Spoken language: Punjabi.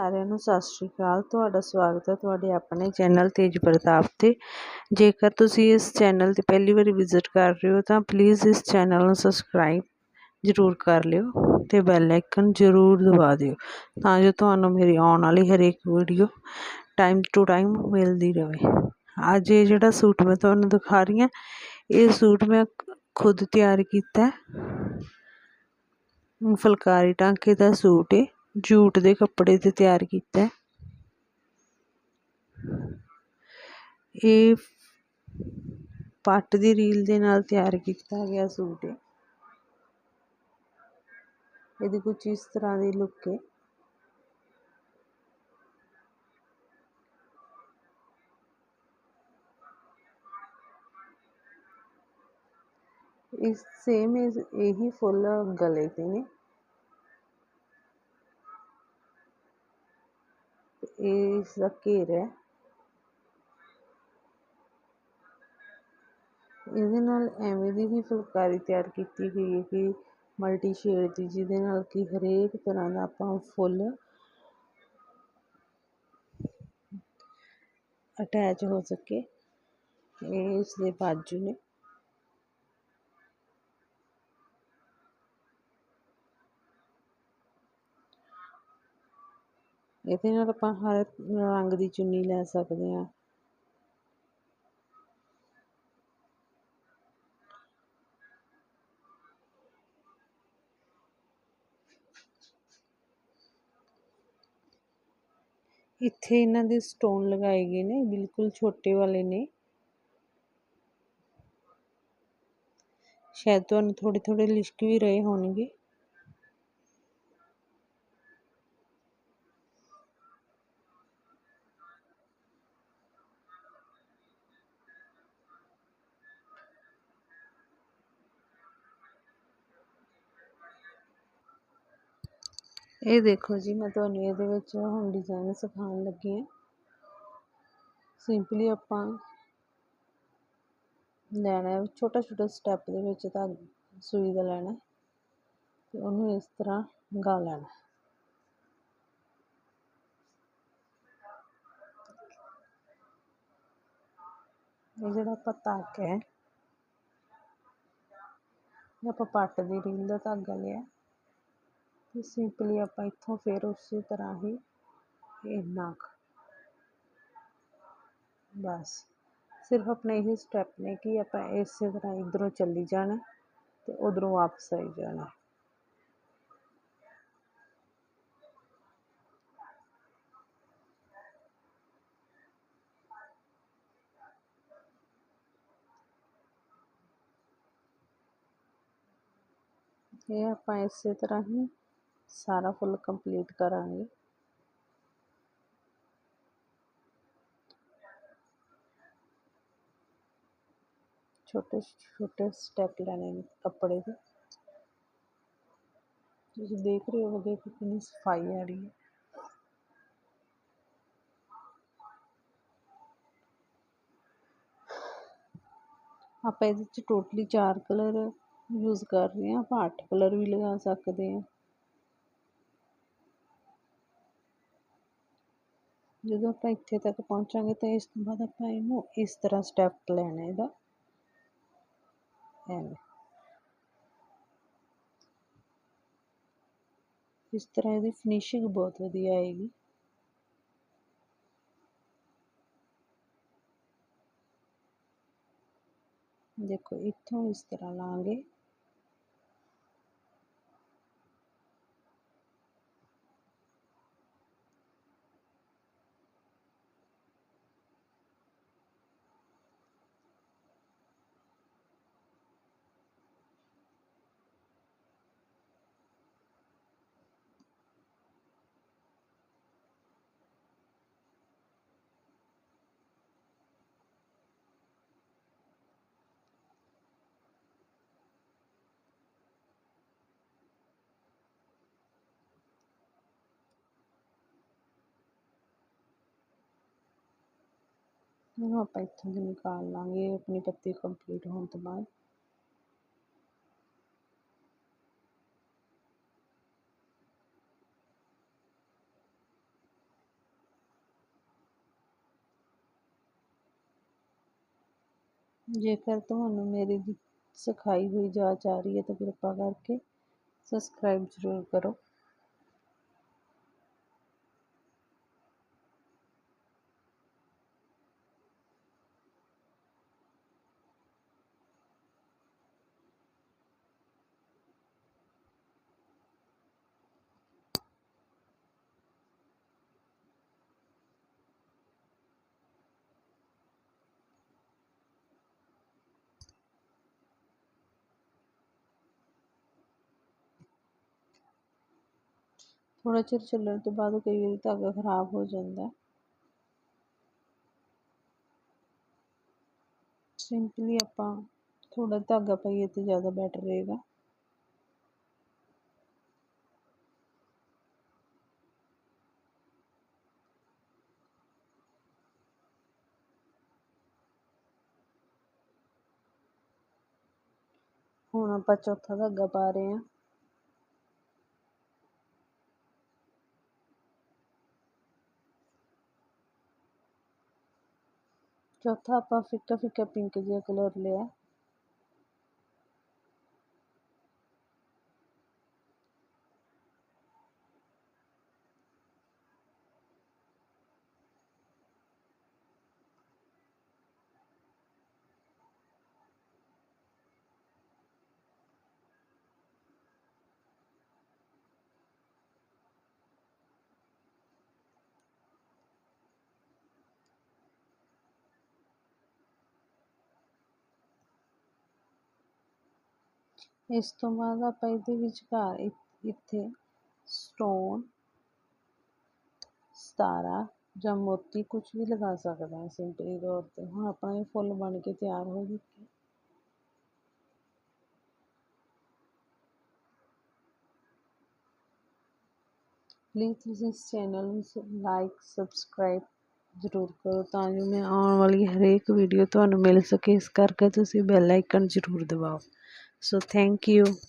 ਸਾਰਿਆਂ ਨੂੰ ਸਤਿ ਸ਼੍ਰੀ ਅਕਾਲ। ਤੁਹਾਡਾ ਸਵਾਗਤ ਹੈ ਤੁਹਾਡੇ ਆਪਣੇ ਚੈਨਲ ਤੇਜ ਪ੍ਰਤਾਪ 'ਤੇ। ਜੇਕਰ ਤੁਸੀਂ ਇਸ ਚੈਨਲ 'ਤੇ ਪਹਿਲੀ ਵਾਰੀ ਵਿਜ਼ਿਟ ਕਰ ਰਹੇ ਹੋ ਤਾਂ ਪਲੀਜ਼ ਇਸ ਚੈਨਲ ਨੂੰ ਸਬਸਕ੍ਰਾਈਬ ਜ਼ਰੂਰ ਕਰ ਲਿਓ ਅਤੇ ਬੈਲ ਆਈਕਨ ਜ਼ਰੂਰ ਦਬਾ ਦਿਓ ਤਾਂ ਜੋ ਤੁਹਾਨੂੰ ਮੇਰੀ ਆਉਣ ਵਾਲੀ ਹਰੇਕ ਵੀਡੀਓ ਟਾਈਮ ਟੂ ਟਾਈਮ ਮਿਲਦੀ ਰਹੇ। ਅੱਜ ਇਹ ਜਿਹੜਾ ਸੂਟ ਮੈਂ ਤੁਹਾਨੂੰ ਦਿਖਾ ਰਹੀ ਹਾਂ, ਇਹ ਸੂਟ ਮੈਂ ਖੁਦ ਤਿਆਰ ਕੀਤਾ ਫੁਲਕਾਰੀ ਟਾਂਕੇ ਦਾ ਸੂਟ ਹੈ ਜੂਟ ਦੇ ਕੱਪੜੇ 'ਤੇ ਤਿਆਰ ਕੀਤਾ। ਇਹ ਪੱਟ ਦੀ ਰੀਲ ਦੇ ਨਾਲ ਤਿਆਰ ਕੀਤਾ ਗਿਆ ਸੂਟ ਹੈ। ਇਹਦੀ ਕੁਝ ਇਸ ਤਰ੍ਹਾਂ ਦੀ ਲੁੱਕ ਹੈ। ਇਸ ਸੇਮ ਇਹੀ ਫੁੱਲ ਗਲੇ 'ਤੇ ਨੇ। ਇਹ ਇਸ ਦਾ ਘੇਰ ਹੈ। ਇਹਦੇ ਨਾਲ ਐਵੇਂ ਦੀ ਹੀ ਫੁਲਕਾਰੀ ਤਿਆਰ ਕੀਤੀ ਗਈ ਹੈ ਕਿ ਮਲਟੀ ਸ਼ੇਡ ਦੀ, ਜਿਹਦੇ ਨਾਲ ਕਿ ਹਰੇਕ ਤਰ੍ਹਾਂ ਦਾ ਆਪਾਂ ਫੁੱਲ ਅਟੈਚ ਹੋ ਸਕੇ। ਇਹ ਇਸ ਦੇ ਬਾਜੂ ਨੇ। ਇਹਦੇ ਨਾਲ ਆਪਾਂ ਹਰ ਰੰਗ ਦੀ ਚੁੰਨੀ ਲੈ ਸਕਦੇ ਹਾਂ। ਇੱਥੇ ਇਹਨਾਂ ਦੇ ਸਟੋਨ ਲਗਾਏ ਗਏ ਨੇ, ਬਿਲਕੁਲ ਛੋਟੇ ਵਾਲੇ ਨੇ। ਸ਼ਾਇਦ ਤੁਹਾਨੂੰ ਥੋੜੇ ਥੋੜੇ ਲਿਸ਼ਕ ਵੀ ਰਹੇ ਹੋਣਗੇ। ਇਹ ਦੇਖੋ ਜੀ, ਮੈਂ ਤੁਹਾਨੂੰ ਇਹਦੇ ਵਿੱਚ ਹੁਣ ਡਿਜ਼ਾਈਨ ਸਿਖਾਉਣ ਲੱਗੀ ਹਾਂ। ਸਿੰਪਲੀ ਆਪਾਂ ਲੈਣਾ ਛੋਟਾ ਛੋਟਾ ਸਟੈਪ ਦੇ ਵਿੱਚ ਤਾਂ ਸੂਈ ਦਾ ਲੈਣਾ ਤੇ ਉਹਨੂੰ ਇਸ ਤਰ੍ਹਾਂ ਗਾ ਲੈਣਾ ਇਹ ਜਿਹੜਾ ਆਪਾਂ ਧਾਗਾ ਹੈ, ਇਹ ਆਪਾਂ ਪੱਟ ਦੀ ਰੀਲ ਦਾ ਧਾਗਾ ਲਿਆ। ਤੇ ਸਿੰਪਲੀ ਆਪਾਂ ਇੱਥੋਂ ਫਿਰ ਉਸੇ ਤਰ੍ਹਾਂ ਹੀ ਇੰਨਾ ਕੁ ਬਸ ਸਿਰਫ ਆਪਣੇ ਇਹ ਸਟੈਪ ਨੇ ਕਿ ਆਪਾਂ ਇਸੇ ਤਰ੍ਹਾਂ ਇਧਰੋਂ ਚੱਲੀ ਜਾਣਾ ਤੇ ਉਧਰੋਂ ਵਾਪਸ ਆਈ ਸਾਰਾ ਫੁੱਲ ਕੰਪਲੀਟ ਕਰਾਂਗੇ। ਛੋਟੇ ਛੋਟੇ ਸਟੈਪ ਲੈਣੇ ਨੇ ਕੱਪੜੇ ਦੇ। ਤੁਸੀਂ ਦੇਖ ਰਹੇ ਹੋਗੇ ਕਿ ਕਿੰਨੀ ਸਫ਼ਾਈ ਆ ਰਹੀ ਹੈ। ਆਪਾਂ ਇਹਦੇ ਵਿੱਚ ਟੋਟਲੀ ਚਾਰ ਕਲਰ ਯੂਜ਼ ਕਰ ਰਹੇ ਹਾਂ, ਆਪਾਂ ਅੱਠ ਕਲਰ ਵੀ ਲਗਾ ਸਕਦੇ ਹਾਂ। ਜਦੋਂ ਆਪਾਂ ਇੱਥੇ ਤੱਕ ਪਹੁੰਚਾਂਗੇ ਤਾਂ ਇਸ ਤੋਂ ਬਾਅਦ ਆਪਾਂ ਇਹਨੂੰ ਇਸ ਤਰ੍ਹਾਂ ਸਟੈਪ ਲੈਣਾ ਇਹਦਾ। ਐਵੇਂ ਇਸ ਤਰ੍ਹਾਂ ਇਹਦੀ ਫਿਨਿਸ਼ਿੰਗ ਬਹੁਤ ਵਧੀਆ ਆਏਗੀ। ਦੇਖੋ, ਇੱਥੋਂ ਇਸ ਤਰ੍ਹਾਂ ਲਾਂਗੇ। आप इतों से निकाल लाँगे, अपनी पत्ती कंप्लीट होने तो बाद। जेकर तुम्हें मेरी सिखाई हुई जाच आ रही है तो कृपा करके सब्सक्राइब ज़रूर करो। ਥੋੜ੍ਹਾ ਚਿਰ ਚੱਲਣ ਤੋਂ ਬਾਅਦ ਕਈ ਵਾਰੀ ਧਾਗਾ ਖਰਾਬ ਹੋ ਜਾਂਦਾ। ਸਿੰਪਲੀ ਆਪਾਂ ਥੋੜ੍ਹਾ ਧਾਗਾ ਪਾਈਏ ਤਾਂ ਜ਼ਿਆਦਾ ਬੈਟਰ ਰਹੇਗਾ। ਹੁਣ ਆਪਾਂ ਚੌਥਾ ਧਾਗਾ ਪਾ ਰਹੇ ਹਾਂ। ਚੌਥਾ ਆਪਾਂ ਫਿੱਕਾ ਫਿੱਕਾ ਪਿੰਕ ਜਿਹਾ ਕਲਰ ਲਿਆ। ਇਸ ਤੋਂ ਬਾਅਦ ਆਪਾਂ ਇਹਦੇ ਵਿਚਕਾਰ ਇੱਥੇ ਸਟੋਨ ਸਤਾਰਾ ਜਾਂ ਮੋਤੀ ਕੁਝ ਵੀ ਲਗਾ ਸਕਦੇ ਹਾਂ ਸਿੰਪਲੀ ਤੌਰ 'ਤੇ। ਹੁਣ ਆਪਣਾ ਇਹ ਫੁੱਲ ਬਣ ਕੇ ਤਿਆਰ ਹੋ ਚੁੱਕਿਆ ਪਲੀਜ਼ ਤੁਸੀਂ ਇਸ ਚੈਨਲ ਨੂੰ ਲਾਈਕ ਸਬਸਕ੍ਰਾਈਬ ਜ਼ਰੂਰ ਕਰੋ ਤਾਂ ਜੋ ਮੈਂ ਆਉਣ ਵਾਲੀ ਹਰੇਕ ਵੀਡੀਓ ਤੁਹਾਨੂੰ ਮਿਲ ਸਕੇ। ਇਸ ਕਰਕੇ ਤੁਸੀਂ ਬੈਲ ਆਈਕਨ ਜ਼ਰੂਰ ਦਬਾਓ। So, thank you.